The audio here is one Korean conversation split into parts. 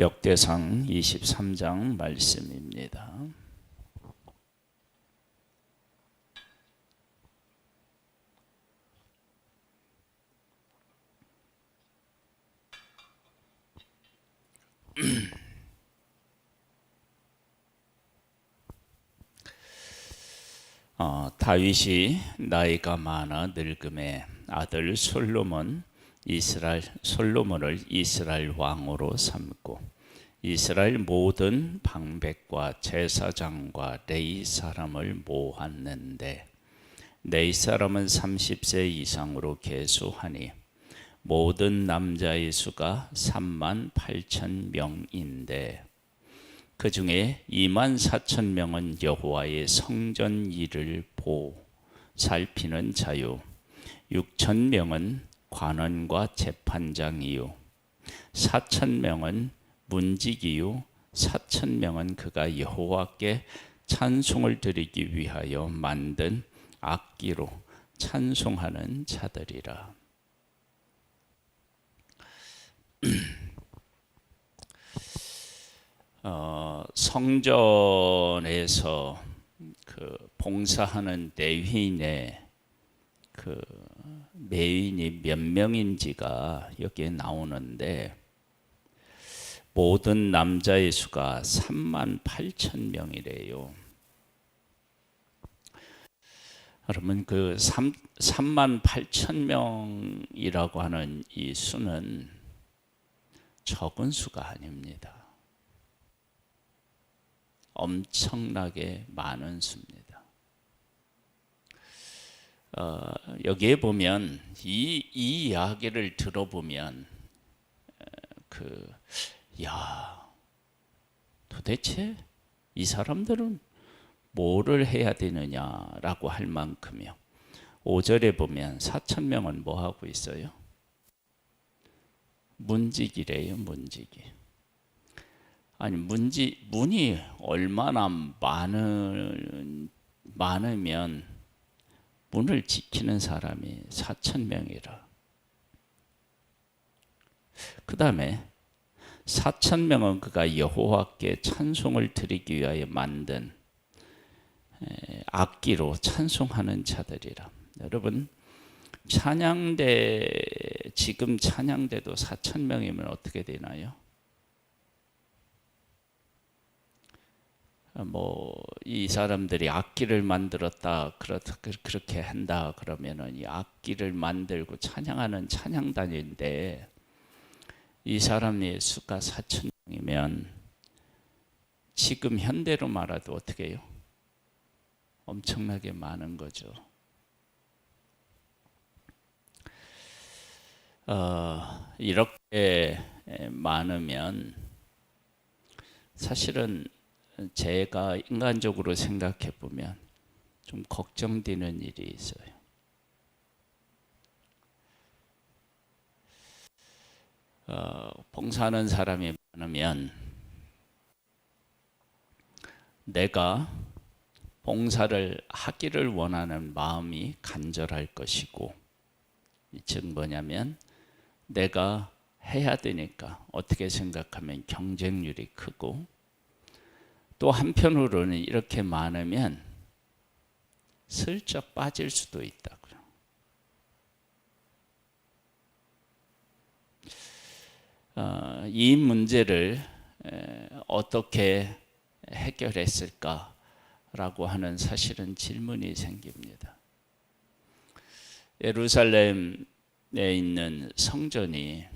역대상 23장 말씀입니다. 어, 다윗이 나이가 많아 늙음에 아들 솔로몬 이스라엘 솔로몬을 이스라엘 왕으로 삼고 이스라엘 모든 방백과 제사장과 레이 사람을 모았는데 레이 사람은 30세 이상으로 계수하니 모든 남자의 수가 3만 8천 명인데 그 중에 2만 4천 명은 여호와의 성전 일을 보 살피는 자유 6천 명은 관원과 재판장이요. 4천 명은 문지기요. 4천 명은 그가 여호와께 찬송을 드리기 위하여 만든 악기로 찬송하는 자들이라. 어, 성전에서 그 봉사하는 내휘인의 그 매인이 몇 명인지가 여기에 나오는데 모든 남자의 수가 3만 8천 명이래요. 그러면 그 3, 3만 8천 명이라고 하는 이 수는 적은 수가 아닙니다. 엄청나게 많은 수입니다. 어, 여기에 보면 이, 이 이야기를 들어보면 그, 야, 도대체 이 사람들은 뭐를 해야 되느냐라고 할 만큼이요. 5절에 보면 4천 명은 뭐 하고 있어요? 문지기래요, 문지기. 아니 문지 문이 얼마나 많은 많으면 문을 지키는 사람이 4천 명이라. 그 다음에 4천 명은 그가 여호와께 찬송을 드리기 위하여 만든 악기로 찬송하는 자들이라. 여러분 찬양대 지금 찬양대도 4천 명이면 어떻게 되나요? 뭐 이 사람들이 악기를 만들었다 그렇다 그렇게 한다 그러면은 이 악기를 만들고 찬양하는 찬양단인데 이 사람의 수가 4천 명이면 지금 현대로 말해도 어떻게 해요? 엄청나게 많은 거죠. 어, 이렇게 많으면 사실은 제가 인간적으로 생각해 보면 좀 걱정되는 일이 있어요. 어, 봉사하는 사람이 많으면 내가 봉사를 하기를 원하는 마음이 간절할 것이고 즉 뭐냐면 내가 해야 되니까 어떻게 생각하면 경쟁률이 크고 또 한편으로는 이렇게 많으면 슬쩍 빠질 수도 있다고요. 어, 이 문제를 어떻게 해결했을까라고 하는 사실은 질문이 생깁니다. 예루살렘에 있는 성전이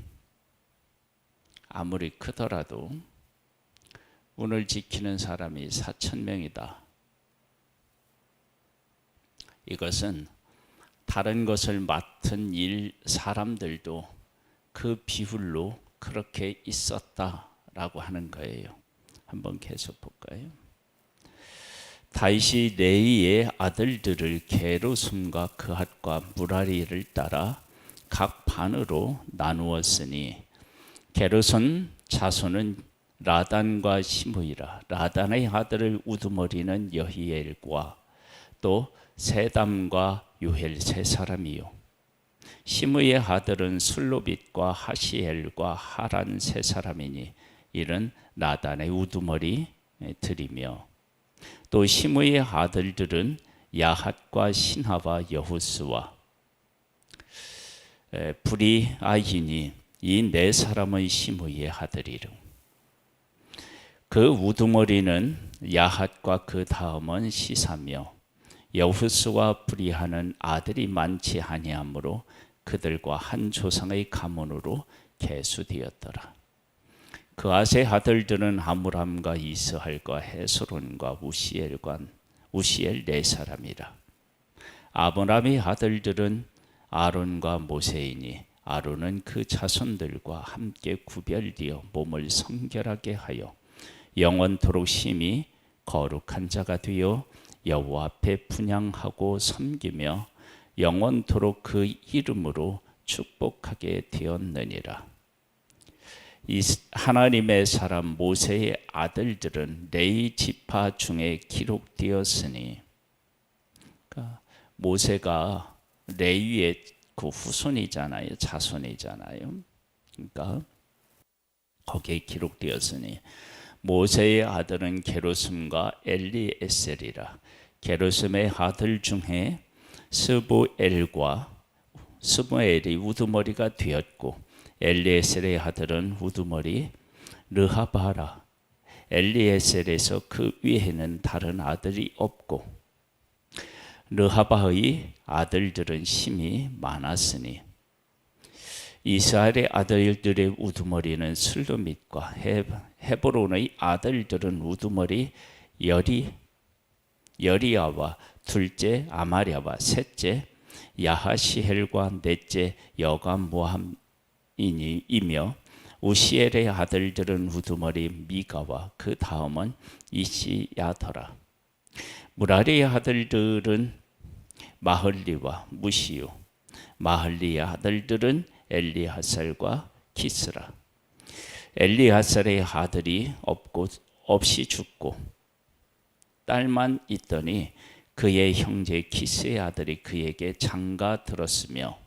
아무리 크더라도 문을 지키는 사람이 4천 명이다. 이것은 다른 것을 맡은 일 사람들도 그 비율로 그렇게 있었다라고 하는 거예요. 한번 계속 볼까요? 다윗이 레이의 아들들을 게르손과 그핫과 무라리를 따라 각 반으로 나누었으니 게르손 자손은 라단과 시므이라. 라단의 아들을 우두머리는 여히엘과 또 세담과 유헬 세 사람이요. 시므의 아들은 술로빗과 하시엘과 하란 세 사람이니 이런 나단의 우두머리 들이며. 또 시므의 아들들은 야핫과 신하와 여후스와. 불이 아히니 이 네 사람의 시므의 아들이로 그 우두머리는 야핫과 그 다음은 시사며 여후스와 불이하는 아들이 많지 아니하므로 그들과 한 조상의 가문으로 계수되었더라. 그 아세 아들들은 아므람과 이스할과 헤스론과 우시엘과 우시엘 네 사람이라. 아브람의 아들들은 아론과 모세이니 아론은 그 자손들과 함께 구별되어 몸을 성결하게 하여 영원토록 심히 거룩한 자가 되어 여호와 앞에 분양하고 섬기며 영원토록 그 이름으로 축복하게 되었느니라. 이 하나님의 사람 모세의 아들들은 레이 지파 중에 기록되었으니 그러니까 모세가 레위의 그 후손이잖아요, 자손이잖아요. 그러니까 거기에 기록되었으니 모세의 아들은 게로슴과 엘리에셀이라. 게로슴의 아들 중에 스부엘과 스부엘이 우두머리가 되었고 엘리에셀의 아들은 우두머리 르하바라. 엘리에셀에서 그 위에는 다른 아들이 없고 르하바의 아들들은 심이 많았으니 이스라엘의 아들들의 우두머리는 슬루밋과 헤브론의 아들들은 우두머리 여리 여리야와 둘째 아마랴와 셋째 야하시헬과 넷째 여감모함이니이며 우시엘의 아들들은 우두머리 미가와 그 다음은 이시야더라. 무라리의 아들들은 마헐리와 무시요 마헐리의 아들들은 엘리하살과 키스라. 엘리하살의 아들이 없고 없이 죽고 딸만 있더니 그의 형제 키스의 아들이 그에게 장가 들었으며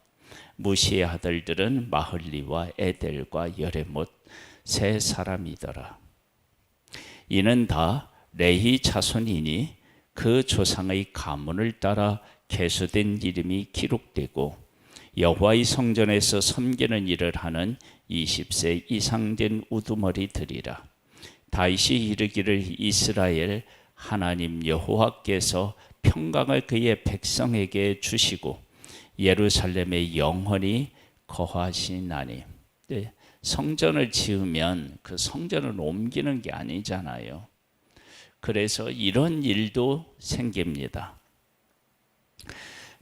무시의 아들들은 마흘리와 에델과 여레못 세 사람이더라. 이는 다 레히 자손이니 그 조상의 가문을 따라 계수된 이름이 기록되고 여호와의 성전에서 섬기는 일을 하는 20세 이상 된 우두머리들이라. 다윗이 이르기를 이스라엘 하나님 여호와께서 평강을 그의 백성에게 주시고 예루살렘에 영원히 거하시나니. 네, 성전을 지으면 그 성전을 옮기는 게 아니잖아요. 그래서 이런 일도 생깁니다.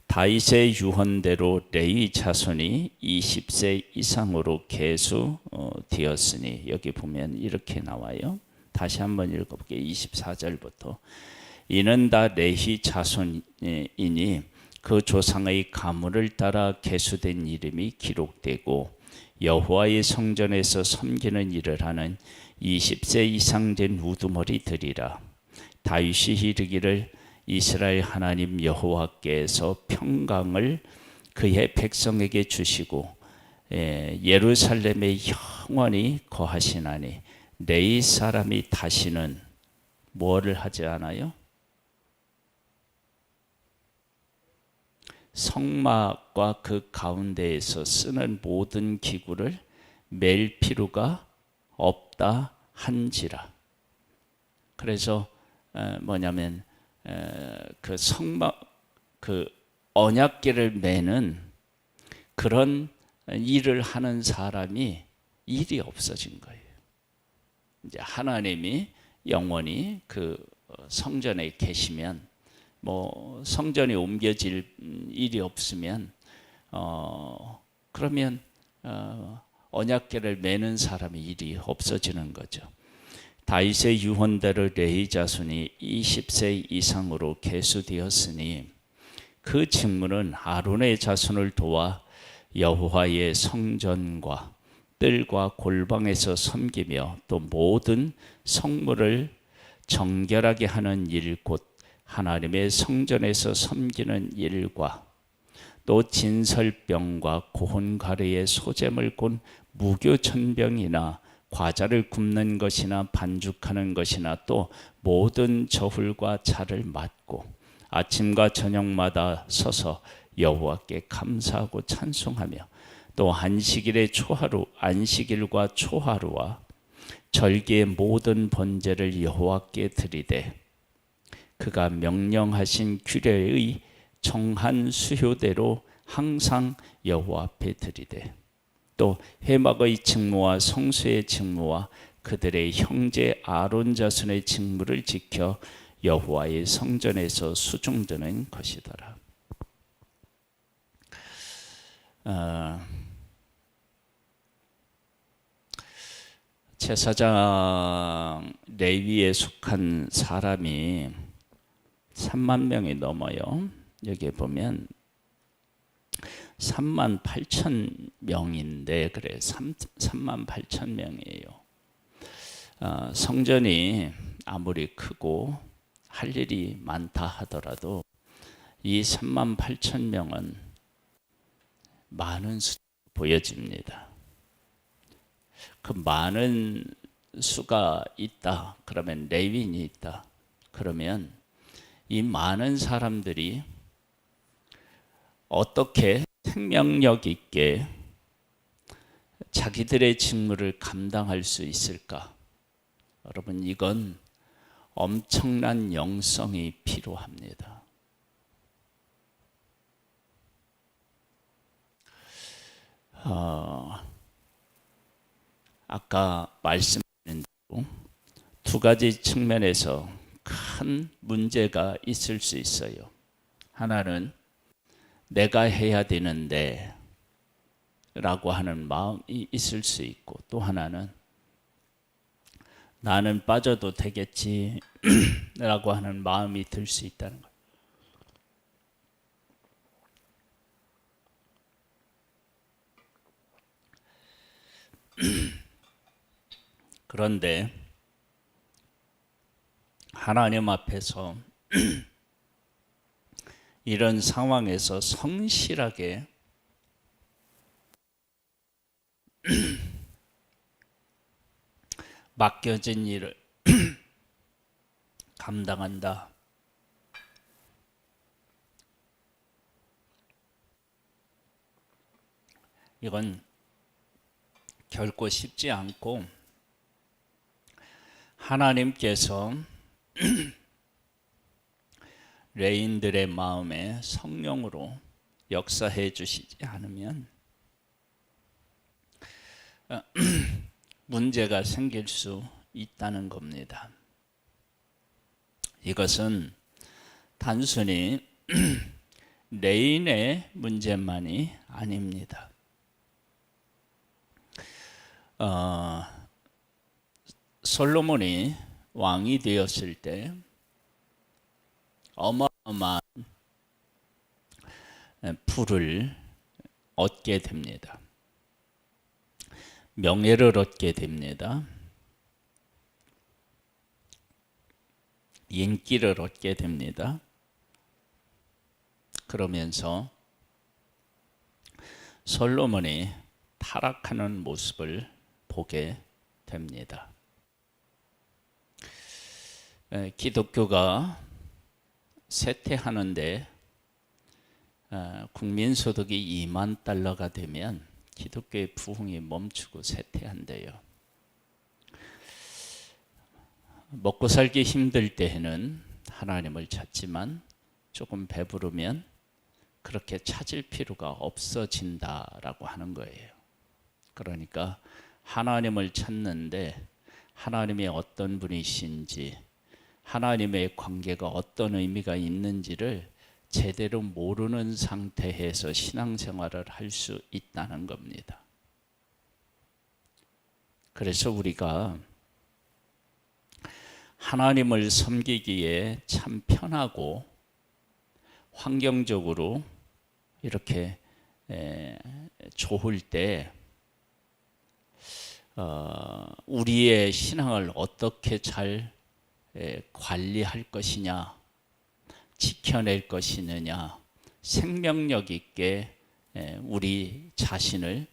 다윗의 유언대로 레위 자손이 20세 이상으로 계수 되었으니 여기 보면 이렇게 나와요. 다시 한번 읽어볼게요. 24절부터 이는 다 레히 자손이니 그 조상의 가문을 따라 계수된 이름이 기록되고 여호와의 성전에서 섬기는 일을 하는 20세 이상 된 우두머리들이라 다윗이 이르기를 이스라엘 하나님 여호와께서 평강을 그의 백성에게 주시고 예, 예루살렘에 영원히 거하시나니 내 사람이 다시는 뭐를 하지 않아요? 성막과 그 가운데에서 쓰는 모든 기구를 맬 필요가 없다 한지라. 그래서 어, 뭐냐면 그 성막 그 언약계를 매는 그런 일을 하는 사람이 일이 없어진 거예요. 이제 하나님이 영원히 그 성전에 계시면 뭐 성전이 옮겨질 일이 없으면 어 그러면 어 언약계를 매는 사람의 일이 없어지는 거죠. 다윗의 유언대로 레이 자손이 20세 이상으로 계수되었으니 그 직무는 아론의 자손을 도와 여호와의 성전과 뜰과 골방에서 섬기며 또 모든 성물을 정결하게 하는 일 곧 하나님의 성전에서 섬기는 일과 또 진설병과 고혼가래의 소재물 곧 무교천병이나 과자를 굽는 것이나 반죽하는 것이나 또 모든 저울과 자를 맡고 아침과 저녁마다 서서 여호와께 감사하고 찬송하며 또 안식일의 초하루 안식일과 초하루와 절기의 모든 번제를 여호와께 드리되 그가 명령하신 규례의 정한 수효대로 항상 여호와 앞에 드리되 또 해막의 직무와 성수의 직무와 그들의 형제 아론 자손의 직무를 지켜 여호와의 성전에서 수종드는 것이더라. 어, 제사장 레위에 속한 사람이 3만 명이 넘어요. 여기 보면 3만 8천 명인데 그래 3, 3만 8천 명이에요. 어, 성전이 아무리 크고 할 일이 많다 하더라도 이 3만 8천 명은 많은 수 보여집니다. 그 많은 수가 있다. 그러면 레윈이 있다. 그러면 이 많은 사람들이 어떻게 생명력 있게 자기들의 직무를 감당할 수 있을까? 여러분, 이건 엄청난 영성이 필요합니다. 어, 아까 말씀드린 대로 두 가지 측면에서 큰 문제가 있을 수 있어요. 하나는 내가 해야 되는데 라고 하는 마음이 있을 수 있고 또 하나는 나는 빠져도 되겠지 라고 하는 마음이 들 수 있다는 것. 그런데 하나님 앞에서 이런 상황에서 성실하게 맡겨진 일을 감당한다. 이건 결코 쉽지 않고 하나님께서 레인들의 마음에 성령으로 역사해 주시지 않으면 어, 문제가 생길 수 있다는 겁니다. 이것은 단순히 레인의 문제만이 아닙니다. 어, 솔로몬이 왕이 되었을 때 어마어마한 풀을 얻게 됩니다. 명예를 얻게 됩니다. 인기를 얻게 됩니다. 그러면서 솔로몬이 타락하는 모습을 보게 됩니다. 기독교가 세태하는데 어, 국민 소득이 2만 달러가 되면 기독교의 부흥이 멈추고 세태한대요. 먹고 살기 힘들 때에는 하나님을 찾지만 조금 배부르면 그렇게 찾을 필요가 없어진다라고 하는 거예요. 그러니까 하나님을 찾는데 하나님이 어떤 분이신지 하나님의 관계가 어떤 의미가 있는지를 제대로 모르는 상태에서 신앙생활을 할 수 있다는 겁니다. 그래서 우리가 하나님을 섬기기에 참 편하고 환경적으로 이렇게 좋을 때 어, 우리의 신앙을 어떻게 잘 관리할 것이냐, 지켜낼 것이느냐, 생명력 있게 우리 자신을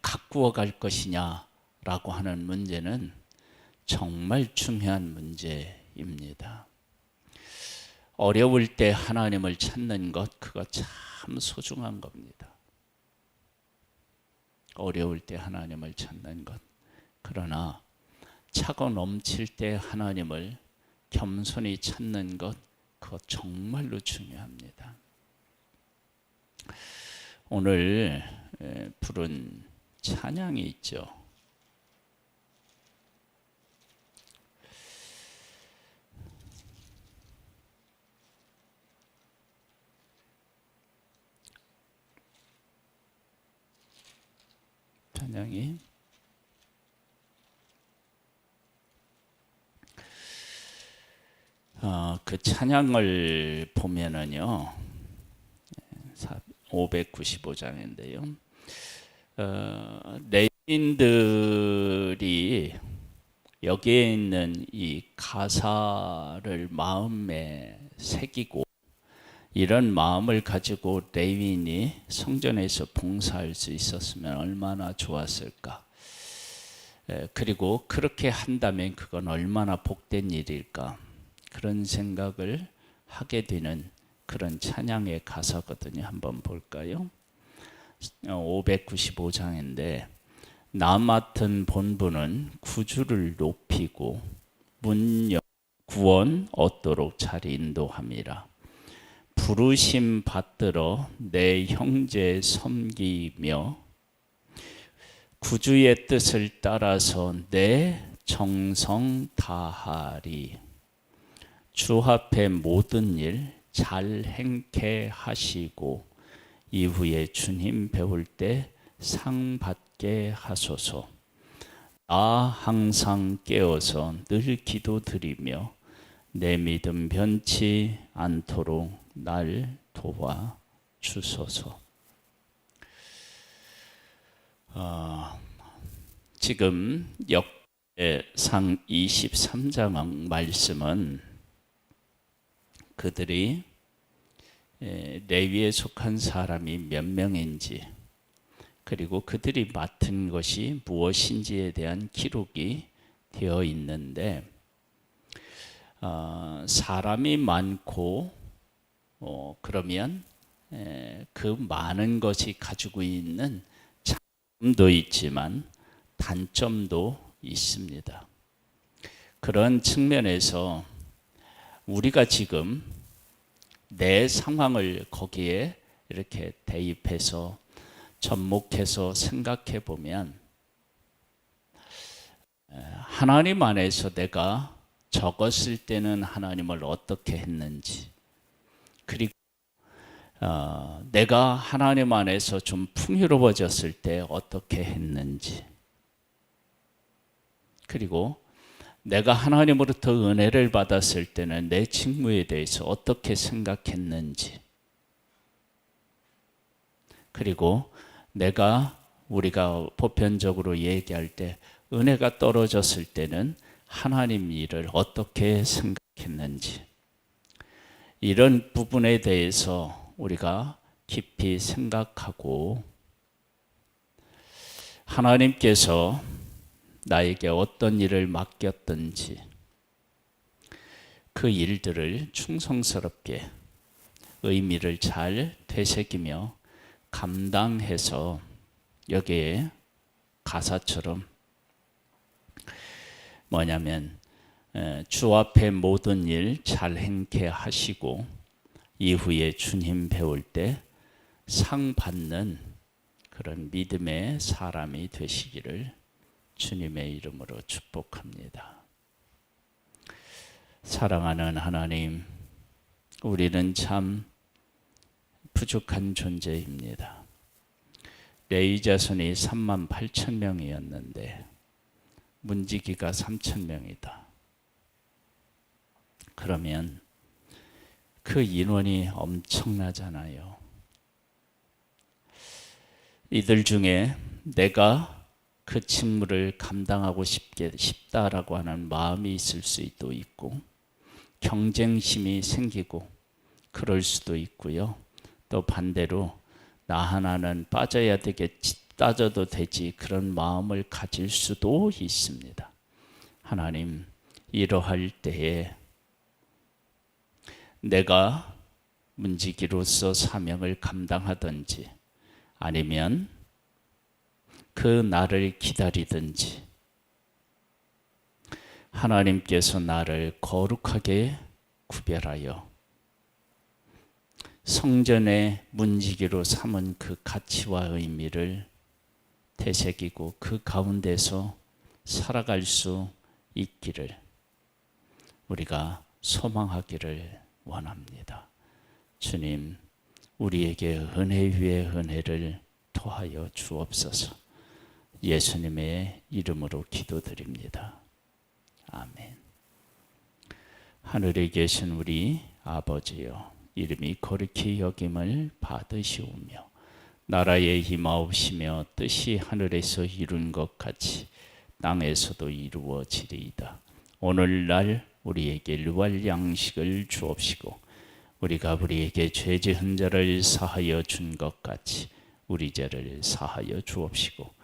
가꾸어 갈 것이냐라고 라고 하는 문제는 정말 중요한 문제입니다. 어려울 때 하나님을 찾는 것, 그거 참 소중한 겁니다. 어려울 때 하나님을 찾는 것. 그러나 차고 넘칠 때 하나님을 겸손히 찾는 것, 그거 정말로 중요합니다. 오늘 부른 찬양이 있죠. 찬양이 어, 그 찬양을 보면은요 595장인데요 어, 레인들이 여기에 있는 이 가사를 마음에 새기고 이런 마음을 가지고 레윈이 성전에서 봉사할 수 있었으면 얼마나 좋았을까. 그리고 그렇게 한다면 그건 얼마나 복된 일일까. 그런 생각을 하게 되는 그런 찬양의 가사거든요. 한번 볼까요? 595장인데 나 맡은 본부는 구주를 높이고 문영 구원 얻도록 잘 인도함이라. 부르심 받들어 내 형제 섬기며 구주의 뜻을 따라서 내 정성 다하리 주 앞에 모든 일 잘 행케 하시고 이후에 주님 배울 때 상 받게 하소서 나 항상 깨어서 늘 기도드리며 내 믿음 변치 않도록 날 도와 주소서. 어, 지금 역상 23장 말씀은 그들이 레위에 속한 사람이 몇 명인지 그리고 그들이 맡은 것이 무엇인지에 대한 기록이 되어 있는데 어, 사람이 많고 어, 그러면 에, 그 많은 것이 가지고 있는 장점도 있지만 단점도 있습니다. 그런 측면에서 우리가 지금 내 상황을 거기에 이렇게 대입해서 접목해서 생각해 보면 하나님 안에서 내가 적었을 때는 하나님을 어떻게 했는지 그리고 어, 내가 하나님 안에서 좀 풍요로워졌을 때 어떻게 했는지 그리고 내가 하나님으로부터 은혜를 받았을 때는 내 직무에 대해서 어떻게 생각했는지. 그리고 내가 우리가 보편적으로 얘기할 때 은혜가 떨어졌을 때는 하나님 일을 어떻게 생각했는지. 이런 부분에 대해서 우리가 깊이 생각하고 하나님께서 나에게 어떤 일을 맡겼든지 그 일들을 충성스럽게 의미를 잘 되새기며 감당해서 여기에 가사처럼 뭐냐면 주 앞에 모든 일 잘 행케 하시고 이후에 주님 배울 때 상 받는 그런 믿음의 사람이 되시기를 주님의 이름으로 축복합니다. 사랑하는 하나님, 우리는 참 부족한 존재입니다. 레이 자손이 3만 8천 명이었는데 문지기가 3천 명이다. 그러면 그 인원이 엄청나잖아요. 이들 중에 내가 그 직무를 감당하고 싶게 싶다라고 하는 마음이 있을 수도 있고 경쟁심이 생기고 그럴 수도 있고요. 또 반대로 나 하나는 빠져야 되겠지 따져도 되지 그런 마음을 가질 수도 있습니다. 하나님 이러할 때에 내가 문지기로서 사명을 감당하든지 아니면 그 나를 기다리든지 하나님께서 나를 거룩하게 구별하여 성전의 문지기로 삼은 그 가치와 의미를 되새기고 그 가운데서 살아갈 수 있기를 우리가 소망하기를 원합니다. 주님, 우리에게 은혜 위에 은혜를 토하여 주옵소서. 예수님의 이름으로 기도드립니다. 아멘. 하늘에 계신 우리 아버지여, 이름이 거룩히 여김을 받으시오며, 나라에 임하옵시며 뜻이 하늘에서 이룬 것 같이 땅에서도 이루어지리이다. 오늘날 우리에게 루알 양식을 주옵시고 우리가 우리에게 죄 지은 자를 사하여 준 것 같이 우리 죄를 사하여 주옵시고